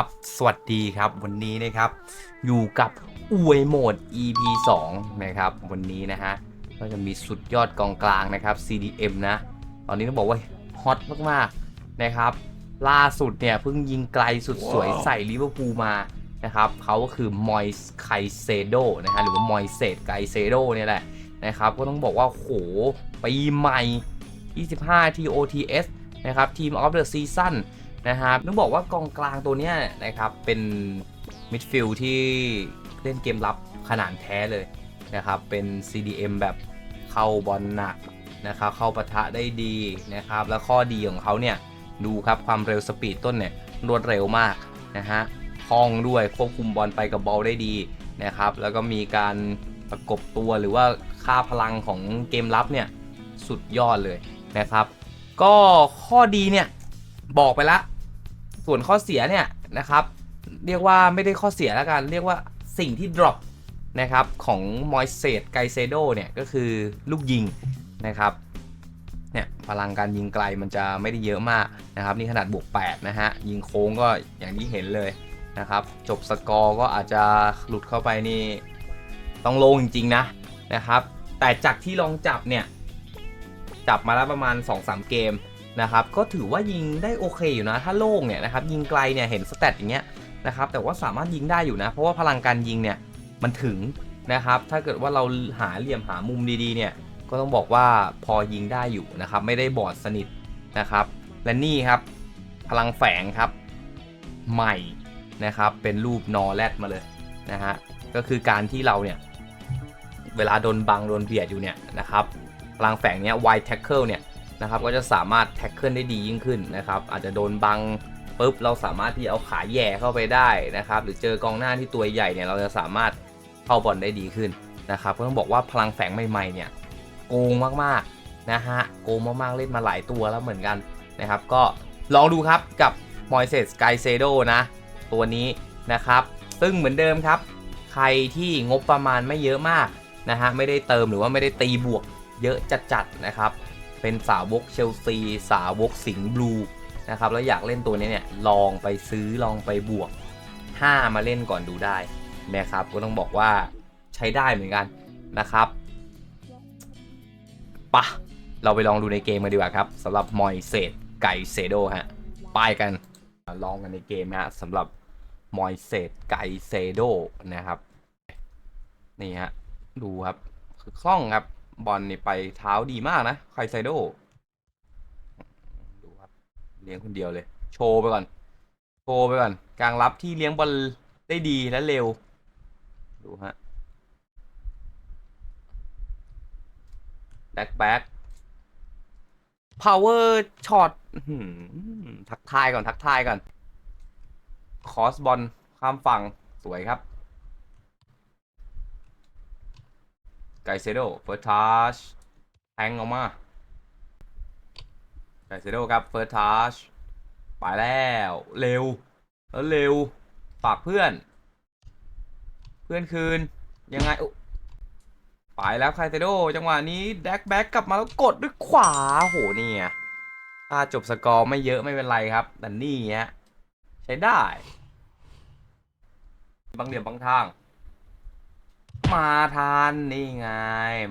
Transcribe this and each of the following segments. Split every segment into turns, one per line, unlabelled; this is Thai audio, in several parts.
ครับ สวัสดีครับวันนี้นะครับ อยู่กับอวยโหมด EP 2 นะครับ วันนี้นะฮะก็จะมีสุดยอดกองกลางนะครับ CDM นะ ตอนนี้ต้องบอกว่าฮอตมากๆนะครับ ล่าสุดเนี่ยเพิ่งยิงไกลสุดสวยใส่ลิเวอร์พูลมานะครับเขาก็คือมอยส์ไคเซโดนะฮะหรือว่ามอยเซตไกเซโดเนี่ยแหละนะครับก็ต้องบอกว่าโหปีใหม่ 25 TOTS นะครับ Team of the Season น นะครับต้องบอกว่ากองกลางตัวเนี้ยนะครับเป็นมิดฟิลด์ที่เล่นเกมรับขนาดแท้เลยนะครับเป็น CDM แบบเข้าบอลหนักนะครับเข้าปะทะได้ดีนะครับแล้วข้อดีของเขาเนี่ยดูครับความเร็วสปีดต้นเนี่ยรวดเร็วมากนะฮะคล่องด้วยควบคุมบอลไปกับบอลได้ดีนะครับแล้วก็มีการประกบตัวหรือว่าค่าพลังของเกมรับเนี่ยสุดยอดเลยนะครับ ก็ข้อดีเนี่ย บอกไปละ ส่วนข้อเสียเนี่ยนะครับ เรียกว่าไม่ได้ข้อเสียแล้วกัน เรียกว่าสิ่งที่ drop นะครับของมอยเซตไกเซโดเนี่ยก็คือลูกยิงนะครับเนี่ยพลังการยิงไกลมันจะไม่ได้เยอะมากนะครับนี่ขนาดบวก 8 นะฮะ ยิงโค้งก็อย่างที่เห็นเลยนะครับ จบสกอร์ก็อาจจะหลุดเข้าไปนี่ต้องโลงจริง ๆ นะนะครับ แต่จากที่ลองจับเนี่ย จับมาแล้วประมาณ 2-3 เกม นะครับก็ถือว่ายิงได้โอเคอยู่นะ ถ้าโล่งเนี่ยนะครับยิงไกลเนี่ยเห็นสเตตอย่างเงี้ยนะครับแต่ว่าสามารถยิงได้อยู่นะ เพราะว่าพลังการยิงเนี่ยมันถึงนะครับถ้าเกิดว่าเราหาเหลี่ยมหามุมดีๆเนี่ยก็ต้องบอกว่าพอยิงได้อยู่นะครับไม่ได้บอดสนิทนะครับ และนี่ครับพลังแฝงครับใหม่นะครับเป็นรูปนอแรดมาเลยนะฮะก็คือการที่เราเนี่ยเวลาโดนบังโดนเบียดอยู่เนี่ยนะครับพลังแฝงเนี้ย wide tackle เนี่ย นะครับก็จะสามารถ tackle ได้ดียิ่งขึ้นนะครับอาจจะโดนบังปุ๊บเราสามารถที่เอาขาแย่เข้าไปได้นะครับหรือเจอกองหน้าที่ตัวใหญ่เนี่ยเราจะสามารถเข้าบอลได้ดีขึ้นนะครับก็ต้องบอกว่าพลังแฝงใหม่ๆเนี่ยโกงมากๆนะฮะโกงมากๆเล่นมาหลายตัวแล้วเหมือนกันนะครับก็ลองดูครับกับ m o i s e s k y c e d o นะตัวนี้นะครับ ซึ่งเหมือนเดิมครับ ใครที่งบประมาณไม่เยอะมากนะฮะไม่ได้เติมหรือว่าไม่ได้ตีบวกเยอะจัดๆนะครับ เป็นสาวกเชลซี สาวกสิงห์บลูนะครับแล้วอยากเล่นตัวนี้เนี่ยลองไปซื้อลองไปบวก 5 มาเล่นก่อนดูได้นะครับก็ต้องบอกว่าใช้ได้เหมือนกันนะครับปะเราไปลองดูในเกมกันดีกว่าครับสำหรับมอยเซตไก่เซโดฮะไปกันลองกันในเกมนะฮะสำหรับมอยเซตไก่เซโดนะครับนี่ฮะดูครับคือคล่องครับ บอลนี่ไปเท้าดีมากนะไคไซโดดูครับเลี้ยงคนเดียวเลย โชว์ไปก่อน โชว์ไปก่อน กลางรับที่เลี้ยงบอลได้ดีและเร็ว ดูฮะแบ็กแบ็ก power shot อื้อหือทักทายก่อนทักทายก่อน คอสบอลข้ามฝั่งสวยครับ ไกเซโดเฟิร์สทัชแทงออกมาไกเซโดครับเฟิร์สทัชไปแล้วเร็วแล้วเร็วฝากเพื่อน เพื่อนคืนยังไงอุ๊ไปแล้วไคเซโดจังหวะนี้แดกแบ็กกลับมาแล้วกดด้วยขวาโหเนี่ไงถ้าจบสกอร์ไม่เยอะไม่เป็นไรครับ แต่นี่ฮะใช้ได้ บางเหลี่ยมบางทาง มาทันนี่ไง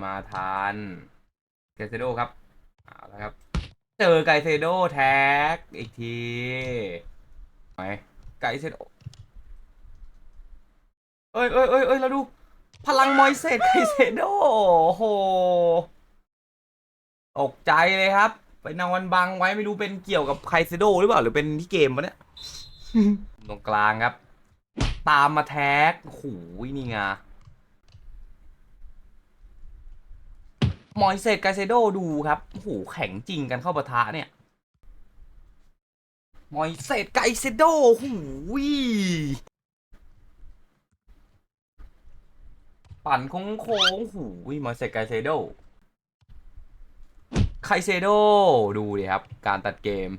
มาทันไกเซโดครับเอาละครับ เจอไกเซโดแท็กอีกทีไหมไกเซโดเอ้ยเอ้ยเอ้ยเอ้ยเราดู พลังมอยเซตไกเซโดโอ้โหตกใจเลยครับ ไปนอนบังไว้ไม่รู้เป็นเกี่ยวกับไคเซโดหรือเปล่า หรือเป็นที่เกมวะเนี่ยตรงกลางครับ ตามมาแท็กโอ้โหนี่ไง มอยเซตไกเซโดดูครับโอ้โหแข็งจริงกันเข้าปะทะเนี่ยมอยเซตไกเซโดหูยปั่นโค้งโค้งหูวิมอยเซตไกเซโดไคเซโดดูดิครับ การตัดเกม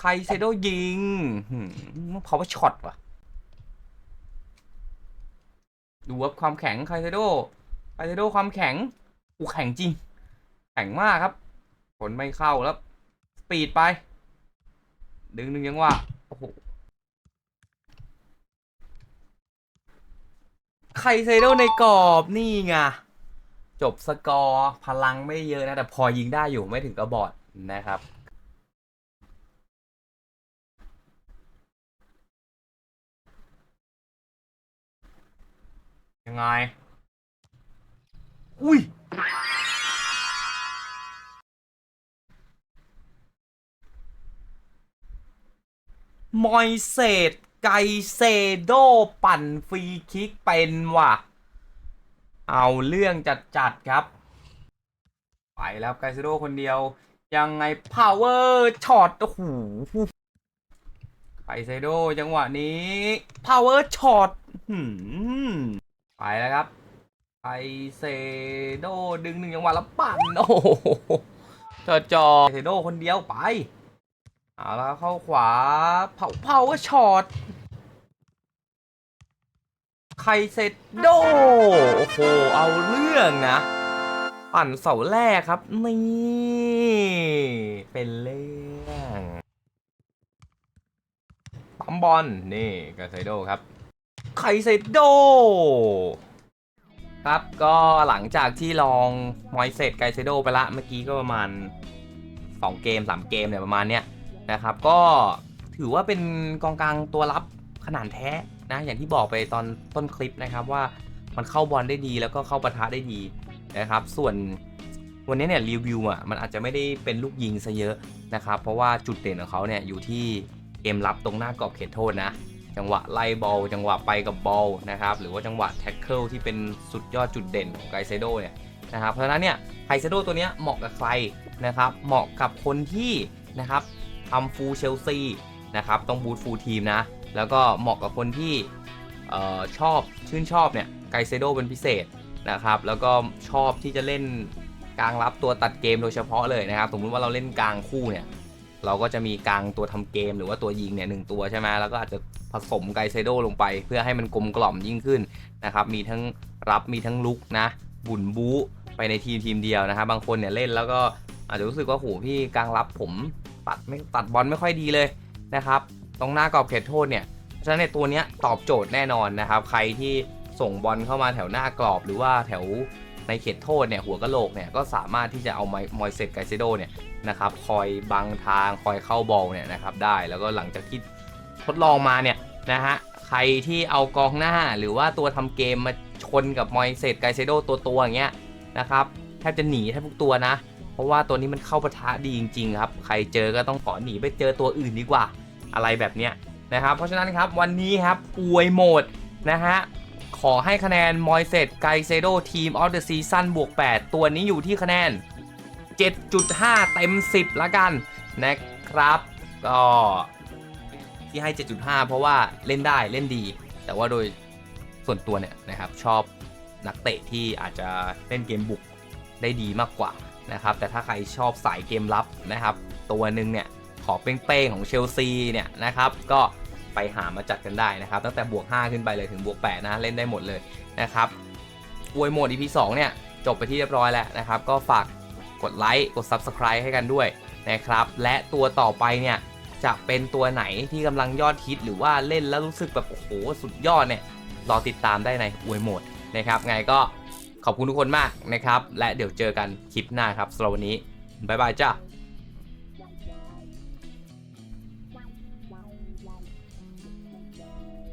ไคเซโดยิงเพราะว่าช็อตว่ะ ดูว่าความแข็งไคเซโดไคไคโดความแข็งอูแข็งจริง แข็งมากครับ ผลไม่เข้าแล้ว สปีดไป ดึงหนึ่งยังว่าโอ้โหไคเซโดในกรอบนี่ไงจบสกอร์ พลังไม่เยอะนะ แต่พอยิงได้อยู่ไม่ถึงกระบอดนะครับ ยังไง อุ้ย มอยเศษไกเซโดปั่นฟรีคิกเป็นว่ะ เอาเรื่องจัดจัดครับ ไปแล้วไกเซโดคนเดียว ยังไง power shot โอ้โหไกเซโดจังหวะนี้ power shot หืม ไปแล้วครับไกเซโดดึงหนึ่งจังหวะแล้วปั่นโอ้โหจอจอเซโดคนเดียวไปเอาแล้วเข้าขวาเผาเผาช็อตไคเซโดโอ้โหเอาเรื่องนะ ปั่นเสาแรกครับ นี่ เป็นเรื่องปั๊มบอลนี่ไคเซโดครับ ไคเซโดครับก็หลังจากที่ลองมอยเซตไกเซโดไปละเมื่อกี้ก็ประมาณ 2 เกม 3 เกมเนี่ยประมาณเนี้ยนะครับ ก็ถือว่าเป็นกองกลางตัวรับขนาดแท้นะอย่างที่บอกไปตอนต้นคลิปนะครับว่ามันเข้าบอลได้ดีแล้วก็เข้าปะทะได้ดีนะครับ ส่วนวันนี้เนี่ยรีวิวอะมันอาจจะไม่ได้เป็นลูกยิงซะเยอะนะครับ เพราะว่าจุดเด่นของเขาเนี่ยอยู่ที่เกมรับตรงหน้ากรอบเขตโทษนะ จังหวะไล่บอลจังหวะไปกับบอลนะครับหรือว่าจังหวะแท็กเกิลที่เป็นสุดยอดจุดเด่นของไกเซโดเนี่ยนะครับเพราะฉะนั้นเนี่ยไกเซโดตัวเนี้ยเหมาะกับใครนะครับเหมาะกับคนที่นะครับทำฟูลเชลซีนะครับต้องบูทฟูลทีมนะแล้วก็เหมาะกับคนที่ออชอบชื่นชอบเนี่ยไกเซโดเป็นพิเศษนะครับแล้วก็ชอบที่จะเล่นกลางรับตัวตัดเกมโดยเฉพาะเลยนะครับสมมติว่าเราเล่นกลางคู่เนี่ย เราก็จะมีกลางตัวทำเกมหรือว่าตัวยิงเนี่ยหนึ่งตัวใช่ไหมแล้วก็อาจจะผสมไกเซโดลงไป เพื่อให้มันกลมกล่อมยิ่งขึ้นนะครับมีทั้งรับมีทั้งลุกนะ บุนบูไปในทีมทีมเดียวนะครับบางคนเนี่ยเล่นแล้วก็อาจจะรู้สึกว่าโหพี่กลางรับผมตัดไม่ตัดบอลไม่ค่อยดีเลยนะครับตรงหน้ากรอบเขตโทษเนี่ยเพราะฉะนั้นในตัวเนี้ยตอบโจทย์แน่นอนนะครับ ใครที่ส่งบอลเข้ามาแถวหน้ากรอบหรือว่าแถว ในเขตโทษเนี่ยหัวกะโหลกเนี่ยก็สามารถที่จะเอามอยเซตไกเซโดเนี่ยนะครับคอยบังทางคอยเข้าบอลเนี่ยนะครับได้แล้วก็หลังจากที่ทดลองมาเนี่ยนะฮะใครที่เอากองหน้าหรือว่าตัวทำเกมมาชนกับมอยเซตไกเซโดตัวตัวอย่างเงี้ยนะครับแทบจะหนีแทบทุกตัวนะ เพราะว่าตัวนี้มันเข้าปะทะดีจริงๆครับใครเจอก็ต้องขอหนีไปเจอตัวอื่นดีกว่าอะไรแบบเนี้ยนะครับเพราะฉะนั้นครับวันนี้ครับอวยโหมดนะฮะ ขอให้คะแนนมอยเซตไกเซโดทีมออฟเดอะซีซั่นบวก 8 ตัวนี้อยู่ที่คะแนน 7.5 เต็ม 10 ละกันนะครับ ก็ที่ให้ 7.5 เพราะว่าเล่นได้เล่นดี แต่ว่าโดยส่วนตัวเนี่ยนะครับชอบนักเตะที่อาจจะเล่นเกมบุกได้ดีมากกว่านะครับ แต่ถ้าใครชอบสายเกมรับนะครับ ตัวหนึ่งเนี่ยขอเป้งๆของเชลซีเนี่ยนะครับ ก็ ไปหามาจัดกันได้นะครับ ตั้งแต่บวก 5 ขึ้นไปเลยถึงบวก 8 นะเล่นได้หมดเลยนะครับอวยโหมด EP 2เนี่ยจบไปที่เรียบร้อยแล้วนะครับ ก็ฝากกดไลค์กด Subscribe ให้กันด้วยนะครับ และตัวต่อไปเนี่ยจะเป็นตัวไหนที่กำลังยอดฮิตหรือว่าเล่นแล้วรู้สึกแบบโอ้โหสุดยอดเนี่ยรอติดตามได้ในอวยโหมดนะครับ ไงก็ขอบคุณทุกคนมากนะครับ และเดี๋ยวเจอกันคลิปหน้าครับสำหรับวันนี้บ๊ายบายจ้า Thank you.